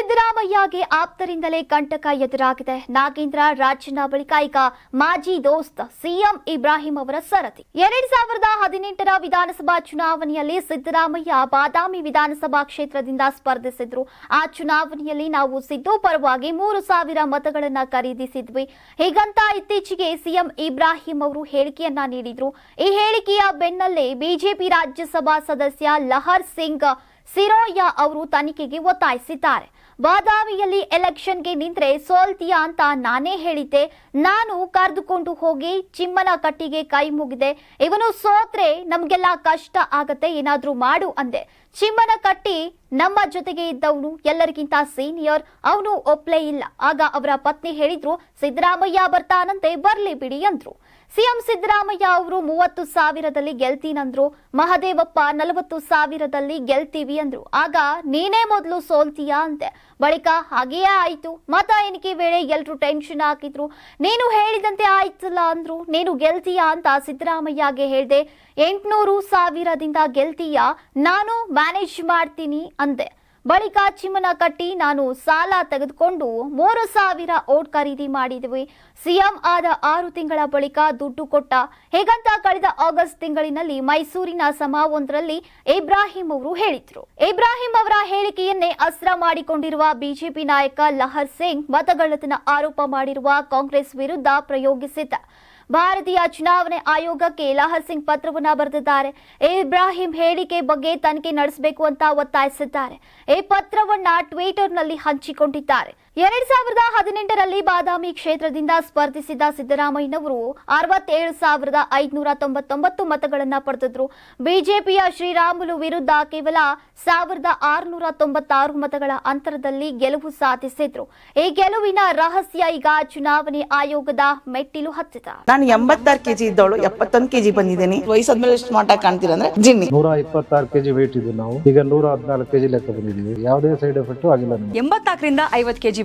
ಸಿದ್ದರಾಮಯ್ಯಗೆ ಆಪ್ತರಿಂದಲೇ ಕಂಟಕ ಎದುರಾಗಿದೆ. ನಾಗೇಂದ್ರ, ರಾಜನ ಬಳಿಕ ಈಗ ಮಾಜಿ ದೋಸ್ತ ಸಿಎಂ ಇಬ್ರಾಹಿಂ ಅವರ ಸರತಿ ಎರಡ್ ಸಾವಿರದ ಹದಿನೆಂಟರ ವಿಧಾನಸಭಾ ಚುನಾವಣೆಯಲ್ಲಿ ಸಿದ್ದರಾಮಯ್ಯ ಬಾದಾಮಿ ವಿಧಾನಸಭಾ ಕ್ಷೇತ್ರದಿಂದ ಸ್ಪರ್ಧಿಸಿದ್ರು. ಆ ಚುನಾವಣೆಯಲ್ಲಿ ನಾವು ಸಿದ್ದು ಪರವಾಗಿ ಮೂರು ಸಾವಿರ ಮತಗಳನ್ನ ಖರೀದಿಸಿದ್ವಿ. ಹೀಗಂತ ಇತ್ತೀಚೆಗೆ ಸಿಎಂ ಇಬ್ರಾಹಿಂ ಅವರು ಹೇಳಿಕೆಯನ್ನ ನೀಡಿದ್ರು. ಈ ಹೇಳಿಕೆಯ ಬೆನ್ನಲ್ಲೇ ಬಿಜೆಪಿ ರಾಜ್ಯಸಭಾ ಸದಸ್ಯ ಲಹರ್ ಸಿಂಗ್ ಸಿರೋಯ್ಯ ಅವರು ತನಿಖೆಗೆ ಒತ್ತಾಯಿಸಿದ್ದಾರೆ. ಬಾದಾಮಿಯಲ್ಲಿ ಎಲೆಕ್ಷನ್ಗೆ ನಿಂತ್ರೆ ಸೋಲ್ತೀಯಾ ಅಂತ ನಾನೇ ಹೇಳಿದ್ದೆ. ನಾನು ಕರೆದುಕೊಂಡು ಹೋಗಿ ಚಿಮ್ಮನ ಕಟ್ಟಿಗೆ ಕೈ ಮುಗಿದೆ. ಇವನು ಸೋತ್ರೆ ನಮ್ಗೆಲ್ಲ ಕಷ್ಟ ಆಗತ್ತೆ, ಏನಾದ್ರೂ ಮಾಡು ಅಂದೆ. ಚಿಮ್ಮನ ಕಟ್ಟಿ ನಮ್ಮ ಜೊತೆಗೆ ಇದ್ದವನು, ಎಲ್ಲರಿಗಿಂತ ಸೀನಿಯರ್. ಅವನು ಒಪ್ಲೇ ಇಲ್ಲ. ಆಗ ಅವರ ಪತ್ನಿ ಹೇಳಿದ್ರು, ಸಿದ್ದರಾಮಯ್ಯ ಬರ್ತಾನಂತೆ, ಬರ್ಲಿ ಬಿಡಿ ಅಂದ್ರು. ಸಿಎಂ ಸಿದ್ದರಾಮಯ್ಯ ಅವರು ಮೂವತ್ತು ಸಾವಿರದಲ್ಲಿ ಗೆಲ್ತೀನಂದ್ರು. ಮಹದೇವಪ್ಪ ನಲವತ್ತು ಸಾವಿರದಲ್ಲಿ ಗೆಲ್ತೀವಿ ಅಂದ್ರು. ಆಗ ನೀನೇ ಮೊದಲು ಸೋಲ್ತೀಯಾ ಅಂತೆ ಬಳಿಕ ಹಾಗೆಯೇ ಆಯ್ತು. ಮತ ಎಣಿಕೆ ವೇಳೆ ಎಲ್ರು ಟೆನ್ಷನ್ ಹಾಕಿದ್ರು. ನೀನು ಹೇಳಿದಂತೆ ಆಯ್ತಲ್ಲ ಅಂದ್ರು. ನೀನು ಗೆಲ್ತೀಯಾ ಅಂತ ಸಿದ್ದರಾಮಯ್ಯಗೆ ಹೇಳಿದೆ, ಎಂಟುನೂರು ಸಾವಿರದಿಂದ ಗೆಲ್ತೀಯಾ? ನಾನು ಮ್ಯಾನೇಜ್ ಮಾಡ್ತೀನಿ ಅಂದೆ. ಬಳಿಕ ಚಿಮ್ಮನ ಕಟ್ಟಿ ನಾನು ಸಾಲ ತೆಗೆದುಕೊಂಡು ಮೂರು ಸಾವಿರ ಓಟ್ ಖರೀದಿ ಮಾಡಿದ್ವಿ. ಸಿಎಂ ಆದ ಆರು ತಿಂಗಳ ಬಳಿಕ ದುಡ್ಡು ಕೊಟ್ಟ. ಹೇಗಂತ ಕಳೆದ ಆಗಸ್ಟ್ ತಿಂಗಳಿನಲ್ಲಿ ಮೈಸೂರಿನ ಸಮಾವೊಂದರಲ್ಲಿ ಇಬ್ರಾಹಿಂ ಅವರು ಹೇಳಿದ್ರು. ಇಬ್ರಾಹಿಂ ಅವರ ಹೇಳಿಕೆಯನ್ನೇ ಅಸ್ತ್ರ ಮಾಡಿಕೊಂಡಿರುವ ಬಿಜೆಪಿ ನಾಯಕ ಲಹರ್ ಸಿಂಗ್ ಮತಗಳ್ಳತನ ಆರೋಪ ಮಾಡಿರುವ ಕಾಂಗ್ರೆಸ್ ವಿರುದ್ಧ ಪ್ರಯೋಗಿಸಿದ್ದ. ಭಾರತೀಯ ಚುನಾವಣೆ ಆಯೋಗಕ್ಕೆ ಲಹರ್ ಸಿಂಗ್ ಪತ್ರವನ್ನ ಬರೆದಿದ್ದಾರೆ. ಇಬ್ರಾಹಿಂ ಹೇಳಿಕೆ ಬಗ್ಗೆ ತನಿಖೆ ನಡೆಸಬೇಕು ಅಂತ ಒತ್ತಾಯಿಸಿದ್ದಾರೆ. ಈ ಪತ್ರವನ್ನ ಟ್ವಿಟರ್ನಲ್ಲಿ ಹಂಚಿಕೊಂಡಿದ್ದಾರೆ. ಎರಡ್ ಸಾವಿರದ ಹದಿನೆಂಟರಲ್ಲಿ ಬಾದಾಮಿ ಕ್ಷೇತ್ರದಿಂದ ಸ್ಪರ್ಧಿಸಿದ್ದ ಸಿದ್ದರಾಮಯ್ಯನವರು ಅರವತ್ತೇಳು ಸಾವಿರದ ಐದುನೂರ ತೊಂಬತ್ತೊಂಬತ್ತು ಮತಗಳನ್ನು ಪಡೆದಿದ್ರು. ಬಿಜೆಪಿಯ ಶ್ರೀರಾಮುಲು ವಿರುದ್ಧ ಕೇವಲ ಸಾವಿರದ ಆರುನೂರ ತೊಂಬತ್ತಾರು ಮತಗಳ ಅಂತರದಲ್ಲಿ ಗೆಲುವು ಸಾಧಿಸಿದ್ರು. ಈ ಗೆಲುವಿನ ರಹಸ್ಯ ಈಗ ಚುನಾವಣೆ ಆಯೋಗದ ಮೆಟ್ಟಿಲು ಹತ್ತಿದ. ನಾನು ಎಂಬತ್ತಾರು ಕೆಜಿ ಇದ್ದವಳು ಎಪ್ಪತ್ತೊಂದು ಕೆಜಿ ಬಂದಿದ್ದೇನೆ. ವಯಸ್ಸಾದ್ಮೇಲೆ ಸ್ಮಾರ್ಟ್ ಆಗಿ ಕಾಣ್ತೀರ ಅಂದ್ರೆ ಜಿನ್ನಿ. ನೂರ ಇಪ್ಪತ್ತಾರು ಕೆಜಿ ವೇಟ್ ಇದ್ದು ನಾವು. ಈಗ ನೂರ ಹದಿನಾಲ್ಕು ಕೆಜಿ ಲೆಕ್ಕ ಬಂದಿದ್ದೀವಿ. ಯಾವುದೇ ಸೈಡ್ ಎಫೆಕ್ಟ್ ಆಗಿಲ್ಲ ಎಂಬತ್ನಾಲ್ಕರಿಂದ ಐವತ್ ಕೆಜಿ